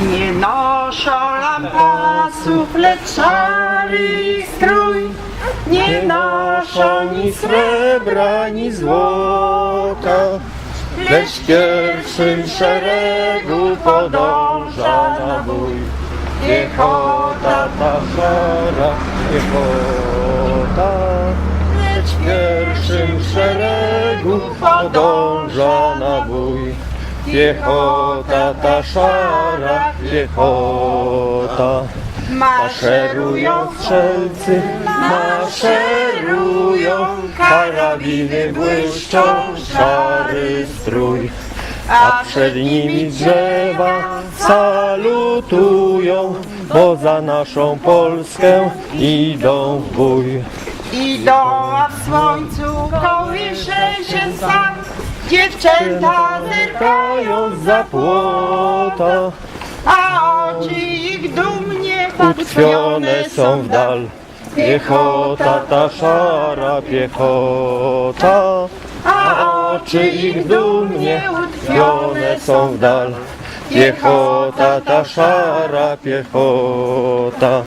Nie noszą lampasów, lecz szary strój. Nie noszą ni srebra, ni złota, lecz w pierwszym szeregu podąża na bój. Piechota ta szara, piechota, lecz w pierwszym szeregu podąża na bój. Piechota ta szara, piechota. Maszerują strzelcy, maszerują, karabiny błyszczą, szary strój. A przed nimi drzewa salutują, bo za naszą Polskę idą w bój. Idą, a w słońcu kołysze się sam Dziewczęta zerkają za płota, A oczy ich dumnie utkwione są w dal. Piechota ta szara piechota, a oczy ich dumnie utkwione są w dal. Piechota ta szara piechota.